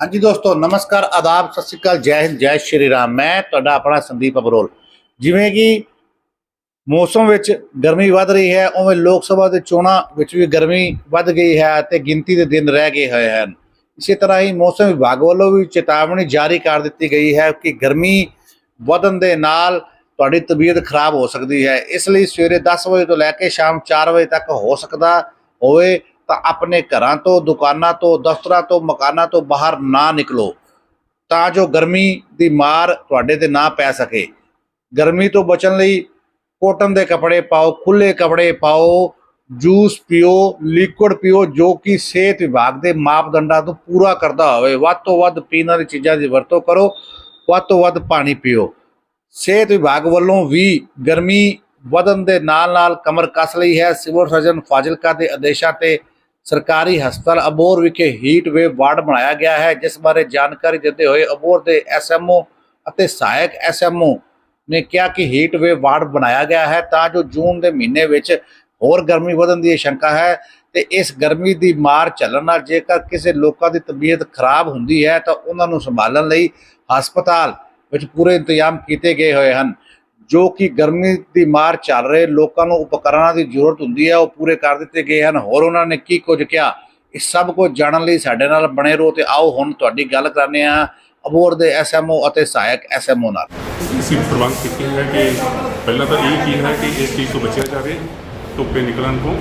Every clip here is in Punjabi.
ਹਾਂਜੀ ਦੋਸਤੋ, ਨਮਸਕਾਰ, ਆਦਾਬ, ਸਤਿ ਸ਼੍ਰੀ ਅਕਾਲ, ਜੈ ਹਿੰਦ, ਜੈ ਸ਼੍ਰੀ ਰਾਮ। ਮੈਂ ਤੁਹਾਡਾ ਆਪਣਾ ਸੰਦੀਪ ਅਬਰੋਲ। ਜਿਵੇਂ ਕਿ ਮੌਸਮ ਵਿੱਚ ਗਰਮੀ ਵੱਧ ਰਹੀ ਹੈ, ਉਵੇਂ ਲੋਕ ਸਭਾ ਦੇ ਚੋਣਾਂ ਵਿੱਚ ਵੀ ਗਰਮੀ ਵੱਧ ਗਈ ਹੈ ਤੇ ਗਿਣਤੀ ਦੇ ਦਿਨ ਰਹਿ ਗਏ ਹੋਏ ਹਨ। ਇਸੇ ਤਰ੍ਹਾਂ ਹੀ ਮੌਸਮ ਵਿਭਾਗ ਵੱਲੋਂ ਵੀ ਚੇਤਾਵਨੀ ਜਾਰੀ ਕਰ ਦਿੱਤੀ ਗਈ ਹੈ ਕਿ ਗਰਮੀ ਵਧਣ ਦੇ ਨਾਲ ਤੁਹਾਡੀ ਤਬੀਅਤ ਖਰਾਬ ਹੋ ਸਕਦੀ ਹੈ। ਇਸ ਲਈ ਸਵੇਰੇ 10 ਵਜੇ ਤੋਂ ਲੈ ਕੇ ਸ਼ਾਮ 4 ਵਜੇ ਤੱਕ ਹੋ ਸਕਦਾ ਹੋਵੇ ਤਾਂ ਆਪਣੇ ਘਰਾਂ ਤੋਂ, ਦੁਕਾਨਾਂ ਤੋਂ, ਦਫ਼ਤਰਾਂ ਤੋਂ, ਮਕਾਨਾਂ ਤੋਂ ਬਾਹਰ ਨਾ ਨਿਕਲੋ। ਤਾਂ ਜੋ ਗਰਮੀ ਦੀ ਮਾਰ ਤੁਹਾਡੇ ਤੇ ਨਾ ਪੈ ਸਕੇ। ਗਰਮੀ ਤੋਂ ਬਚਣ ਲਈ ਕੋਟਨ ਦੇ ਕੱਪੜੇ ਪਾਓ ਖੁੱਲੇ ਕੱਪੜੇ ਪਾਓ, ਜੂਸ ਪੀਓ, ਲਿਕੁਇਡ ਪੀਓ, ਜੋ ਕਿ ਸਿਹਤ ਵਿਭਾਗ ਦੇ ਮਾਪਦੰਡਾਂ ਤੋਂ ਪੂਰਾ ਕਰਦਾ ਹੋਵੇ। ਵੱਧ ਤੋਂ ਵੱਧ ਪੀਣ ਵਾਲੀ ਚੀਜ਼ਾਂ ਦੀ ਵਰਤੋਂ ਕਰੋ, ਵੱਧ ਤੋਂ ਵੱਧ ਪਾਣੀ ਪੀਓ। ਸਿਹਤ ਵਿਭਾਗ ਵੱਲੋਂ ਵੀ ਗਰਮੀ ਵਧਣ ਦੇ ਨਾਲ ਨਾਲ ਕਮਰ ਕੱਸ ਲਈ ਹੈ। ਸਿਵਲ ਸਰਜਨ ਫਾਜ਼ਿਲਕਾ ਦੇ ਆਦੇਸ਼ਾਂ ਤੇ ਸਰਕਾਰੀ ਹਸਪਤਾਲ ਅਬੋਰ ਵਿਖੇ ਹੀਟ ਵੇਵ ਵਾਰਡ ਬਣਾਇਆ ਗਿਆ ਹੈ, ਜਿਸ ਬਾਰੇ ਜਾਣਕਾਰੀ ਦਿੰਦੇ ਹੋਏ ਅਬੋਰ ਦੇ ਐਸਐਮਓ ਅਤੇ ਸਹਾਇਕ ਐਸਐਮਓ ਨੇ ਕਿਹਾ ਕਿ ਹੀਟ ਵੇਵ ਵਾਰਡ ਬਣਾਇਆ ਗਿਆ ਹੈ, ਤਾਂ ਜੋ ਜੂਨ ਦੇ ਮਹੀਨੇ ਵਿੱਚ ਹੋਰ ਗਰਮੀ ਵਧਣ ਦੀ ਸ਼ੰਕਾ ਹੈ ਤੇ ਇਸ ਗਰਮੀ ਦੀ ਮਾਰ ਚੱਲਣ ਨਾਲ ਜੇਕਰ ਕਿਸੇ ਲੋਕਾਂ ਦੀ ਤਬੀਅਤ ਖਰਾਬ ਹੁੰਦੀ ਹੈ, ਤਾਂ ਉਹਨਾਂ ਨੂੰ ਸੰਭਾਲਣ ਲਈ ਹਸਪਤਾਲ ਵਿੱਚ ਪੂਰੇ ਇੰਤਜ਼ਾਮ ਕੀਤੇ ਗਏ ਹੋਏ ਹਨ। ਜੋ ਕਿ ਗਰਮੀ ਦੀ ਮਾਰ ਚੱਲ ਰਹੇ, ਲੋਕਾਂ ਨੂੰ ਉਪਕਰਨਾਂ ਦੀ ਜ਼ਰੂਰਤ ਹੁੰਦੀ ਹੈ, ਉਹ ਪੂਰੇ ਕਰ ਦਿੱਤੇ ਗਏ ਹਨ। ਹੋਰ ਉਹਨਾਂ ਨੇ ਕੀ ਕੁਝ ਕਿਹਾ? ਇਹ ਸਭ ਕੁਝ ਜਾਣਨ ਲਈ ਸਾਡੇ ਨਾਲ ਬਣੇ ਰਹੋ ਤੇ ਆਓ ਹੁਣ ਤੁਹਾਡੀ ਗੱਲ ਕਰਨੇ ਆ ਅਬੋਰ ਦੇ ਐਸਐਮਓ ਅਤੇ ਸਹਾਇਕ ਐਸਐਮਓ ਨਾਲ। ਅਸੀਂ ਪ੍ਰਬੰਧ ਕੀਤੇ ਹੈ ਕਿ ਪਹਿਲਾਂ ਤਾਂ ਇਹ ਕੀ ਹੈ ਕਿ ਇਸ ਚੀਜ਼ ਤੋਂ ਬਚਿਆ ਜਾਵੇ, ਧੁੱਪੇ ਨਿਕਲਣ ਤੋਂ।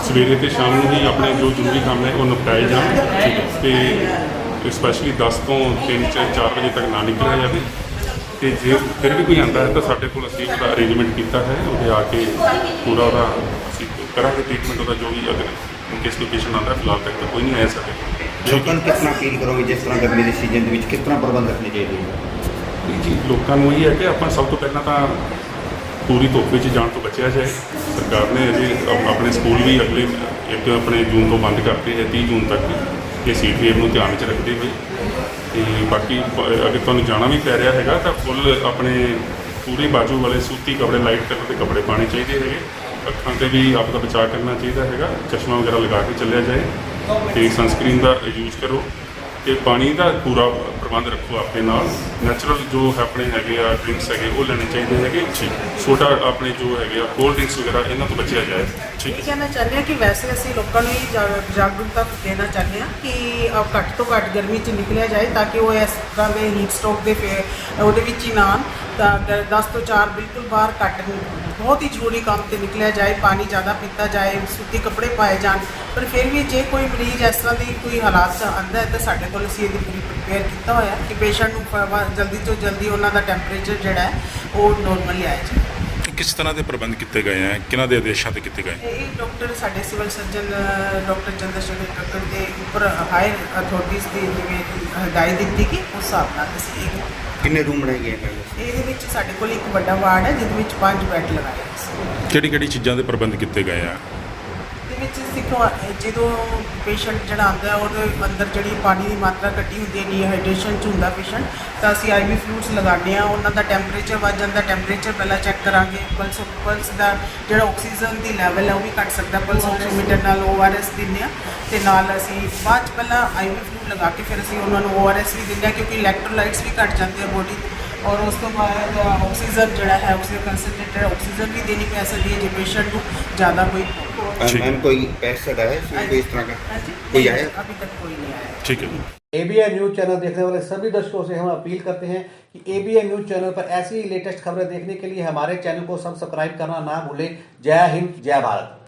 ਸਵੇਰੇ ਤੇ ਸ਼ਾਮ ਨੂੰ ਹੀ ਆਪਣੇ ਜੋ ਜ਼ਰੂਰੀ ਕੰਮ ਹੈ ਉਹ ਨਿਪਟਾਏ ਜਾਣ। ਤੇ ਸਪੈਸ਼ਲੀ 10 ਤੋਂ 3 4 ਵਜੇ ਤੱਕ ਨਾ ਨਿਕਲਿਆ ਜਾਵੇ। ਤੇ ਜੇ ਫਿਰ ਵੀ ਕੋਈ ਆਂਦਾ ਹੈ ਤਾਂ ਸਾਡੇ ਕੋਲ ਅਸੀਂ ਉਹਦਾ ਅਰੇਂਜਮੈਂਟ ਕੀਤਾ ਹੈ ਉਹਦੇ ਆ ਕੇ ਪੂਰਾ ਉਹਦਾ ਅਸੀਂ ਕਰਾਂਗੇ ਟ੍ਰੀਟਮੈਂਟ ਉਹਦਾ ਜੋ ਵੀ ਅਗਰ ਕਿਸ ਕੋਈ ਪੇਸ਼ੈਂਟ ਆਉਂਦਾ ਹੈ, ਫਿਲਹਾਲ ਤੱਕ ਤਾਂ ਕੋਈ ਨਹੀਂ ਆਇਆ ਸਾਡੇ ਲੋਕਾਂ ਨੂੰ ਤਰ੍ਹਾਂ ਅਪੀਲ ਕਰੋਗੇ ਜਿਸ ਤਰ੍ਹਾਂ ਗਰਮੀ ਦੇ ਸੀਜ਼ਨ ਦੇ ਵਿੱਚ ਕਿਸ ਤਰ੍ਹਾਂ ਪ੍ਰਬੰਧ ਰੱਖਣੇ ਚਾਹੀਦੇ ਨੇ? ਜੀ ਲੋਕਾਂ ਨੂੰ ਇਹ ਹੈ ਕਿ ਆਪਾਂ ਸਭ ਤੋਂ ਪਹਿਲਾਂ ਤਾਂ ਪੂਰੀ ਧੁੱਪ ਵਿੱਚ ਜਾਣ ਤੋਂ ਬਚਿਆ ਜਾਏ। ਸਰਕਾਰ ਨੇ ਅਜੇ ਆਪ- ਆਪਣੇ ਸਕੂਲ ਵੀ ਅਗਲੇ ਇੱਕ ਆਪਣੇ ਜੂਨ ਤੋਂ ਬੰਦ ਕਰਤੇ ਹੈ 30 ਜੂਨ ਤੱਕ। ਇਹ ਸੀਟ ਵੇਵ ਨੂੰ ਧਿਆਨ ਵਿੱਚ ਰੱਖਦੇ ਹੋਏ। ਤੇ ਬਾਕੀ ਅਗਰ ਤੁਹਾਨੂੰ ਜਾਣਾ ਵੀ ਪੈ ਰਿਹਾ ਹੈਗਾ, ਤਾਂ ਫੁੱਲ ਆਪਣੇ ਪੂਰੇ ਬਾਜੂ ਵਾਲੇ ਸੂਤੀ ਕੱਪੜੇ ਲਾਈਟ ਕਲਰ ਦੇ ਕੱਪੜੇ ਪਾਣੇ ਚਾਹੀਦੇ ਹੈਗੇ। ਅੱਖਾਂ ਤੇ ਵੀ ਆਪ ਦਾ ਬਚਾਅ ਕਰਨਾ ਚਾਹੀਦਾ ਹੈਗਾ। ਚਸ਼ਮਾ ਵਗੈਰਾ ਲਗਾ ਕੇ ਚੱਲਿਆ ਜਾਏ। ਤੇ ਸਨਸਕ੍ਰੀਨ ਦਾ ਯੂਜ਼ ਕਰੋ। ਤੇ ਪਾਣੀ ਦਾ ਪੂਰਾ ਪ੍ਰਬੰਧ ਰੱਖੋ ਆਪਣੇ ਨਾਲ। ਨੈਚੁਰਲ ਜੋ ਆਪਣੇ ਹੈਗੇ ਆ ਡਰਿੰਕਸ ਹੈਗੇ ਉਹ ਲੈਣੇ ਚਾਹੀਦੇ ਹੈਗੇ। ਛੋਟਾ ਆਪਣੇ ਜੋ ਹੈਗੇ ਆ ਕੋਲਡ ਡਰਿੰਕਸ ਵਗੈਰਾ ਇਹਨਾਂ ਤੋਂ ਬਚਿਆ ਜਾਏ। ਠੀਕ ਇਹ ਕਹਿਣਾ ਚਾਹੁੰਦੇ ਹਾਂ ਕਿ ਵੈਸੇ ਅਸੀਂ ਲੋਕਾਂ ਨੂੰ ਹੀ ਜਾ- ਜਾਗਰੂਕਤਾ ਦੇਣਾ ਚਾਹੁੰਦੇ ਹਾਂ ਕਿ ਅਹ ਘੱਟ ਤੋਂ ਘੱਟ ਗਰਮੀ 'ਚ ਨਿਕਲਿਆ ਜਾਏ ਤਾਂ ਕਿ ਉਹ ਇਸ ਤਰ੍ਹਾਂ ਦੇ ਹੀਟ ਸਟ੍ਰੋਕ ਦੇ ਫੇ- ਉਹਦੇ ਵਿੱਚ ਹੀ ਨਾ ਆਉਣ। ਤਾਂ 10 ਤੋਂ 4 ਬਿਲਕੁਲ ਬਾਹਰ ਘੱਟ ਬਹੁਤ ਹੀ ਜ਼ਰੂਰੀ ਕੰਮ ਤੇ ਨਿਕਲਿਆ ਜਾਏ, ਪਾਣੀ ਜ਼ਿਆਦਾ ਪੀਤਾ ਜਾਏ ਸੂਤੀ ਕੱਪੜੇ ਪਾਏ ਜਾਣ। ਪਰ ਫਿਰ ਵੀ ਜੇ ਕੋਈ ਮਰੀਜ਼ ਇਸ ਤਰ੍ਹਾਂ ਦੀ ਕੋਈ ਹਾਲਾਤ 'ਚ ਆਉਂਦਾ ਹੈ, ਤਾਂ ਸਾਡੇ ਕੋਲ ਅਸੀਂ ਇਹਦੀ ਪੂਰੀ ਪ੍ਰਪੇਅਰ ਕੀਤਾ ਹੋਇਆ ਕਿ ਪੇਸ਼ੈਂਟ ਨੂੰ ਜਲਦੀ ਤੋਂ ਜਲਦੀ ਉਹਨਾਂ ਦਾ ਟੈਂਪਰੇਚਰ ਜਿਹੜਾ ਹੈ, ਉਹ ਨੋਰਮਲ ਆਇਆ ਜਾਏ। ਕਿਸ ਤਰ੍ਹਾਂ ਦੇ ਪ੍ਰਬੰਧ ਕੀਤੇ ਗਏ ਆ ਕਿਹਨਾਂ ਦੇ ਆਦੇਸ਼ਾਂ ਤੇ ਕੀਤੇ ਗਏ? ਇਹ ਡਾਕਟਰ ਸਾਡੇ civil surgeon doctor Chander Shekhar doctor ਦੇ ਉੱਪਰ ਹਾਇਰ ਅਥਾਰਟੀਜ਼ ਦੀ ਜਿਵੇਂ ਹਦਾਇਤ ਦਿੱਤੀ ਕਿ ਉਸ ਹਿਸਾਬ ਨਾਲ ਅਸੀਂ ਇਹ ਕਿੰਨੇ ਰੂਮ ਬਣਾਏ ਗਏ ਹੈ ਇਹਦੇ ਵਿੱਚ ਸਾਡੇ ਕੋਲ ਇੱਕ ਵੱਡਾ ਵਾਰਡ ਹੈ ਜਿਹਦੇ ਵਿੱਚ ਪੰਜ ਬੈੱਡ ਲਗਾਏ ਹੋਏ ਸੀ। ਕਿਹੜੀ ਕਿਹੜੀ ਚੀਜ਼ਾਂ ਦੇ ਪ੍ਰਬੰਧ ਕੀਤੇ ਗਏ ਆ? ਵਿੱਚ ਸਿੱਖੋ ਜਦੋਂ ਪੇਸ਼ੈਂਟ ਜਿਹੜਾ ਆਉਂਦਾ ਉਹਦੇ ਅੰਦਰ ਜਿਹੜੀ ਪਾਣੀ ਦੀ ਮਾਤਰਾ ਘਟੀ ਹੁੰਦੀ ਹੈ ਡੀਹਾਈਡਰੇਸ਼ਨ ਚ ਹੁੰਦਾ ਪੇਸ਼ੈਂਟ ਤਾਂ ਅਸੀਂ ਆਈਵੀ ਫਲੂਇਡਸ ਲਗਾਉਂਦੇ ਆ ਉਹਨਾਂ ਦਾ ਟੈਂਪਰੇਚਰ ਵੱਧ ਜਾਂਦਾ ਟੈਂਪਰੇਚਰ ਪਹਿਲਾਂ ਚੈੱਕ ਕਰਾਂਗੇ। ਪਲਸ ਪਲਸ ਦਾ ਜਿਹੜਾ ਆਕਸੀਜਨ ਦੀ ਲੈਵਲ ਹੈ, ਉਹ ਵੀ ਘਟ ਸਕਦਾ। ਪਲਸ ਆਕਸੀਮੀਟਰ ਨਾਲ ORS ਦਿੰਦੇ ਆ ਤੇ ਨਾਲ ਅਸੀਂ ਬਾਅਦ 'ਚ ਪਹਿਲਾਂ ਆਈਵੀ ਫਲੂਇਡ ਲਗਾ ਕੇ ਫਿਰ ਅਸੀਂ ਉਹਨਾਂ ਨੂੰ ORS ਵੀ ਦਿੰਦੇ ਆ ਕਿਉਂਕਿ ਇਲੈਕਟ੍ਰੋਲਾਈਟਸ ਵੀ ਘਟ ਜਾਂਦੇ ਆ ਬੋਡੀ ਔਰ ਉਸ ਤੋਂ ਬਾਅਦ ਆਕਸੀਜਨ ਜਿਹੜਾ ਹੈ ਆਕਸੀਜਨ ਕੰਸਨਟ੍ਰੇਟਡ ਆਕਸੀਜਨ ਵੀ ਦੇਣੀ ਪੈ ਸਕਦੀ ਹੈ ਜੇ ਪੇਸ਼ੈਂਟ ਨੂੰ ਜ਼ਿਆਦਾ ਕੋਈ मैम कोई पैसा हाँ कोई इस तरह का हाँ कोई आया? अभी तक कोई नहीं आया। ठीक है। एबीएन न्यूज़ चैनल देखने वाले सभी दर्शकों से हम अपील करते हैं कि एबीएन न्यूज़ चैनल पर ऐसी लेटेस्ट खबरें देखने के लिए हमारे चैनल को सब्सक्राइब करना ना भूलें। जय हिंद जय भारत।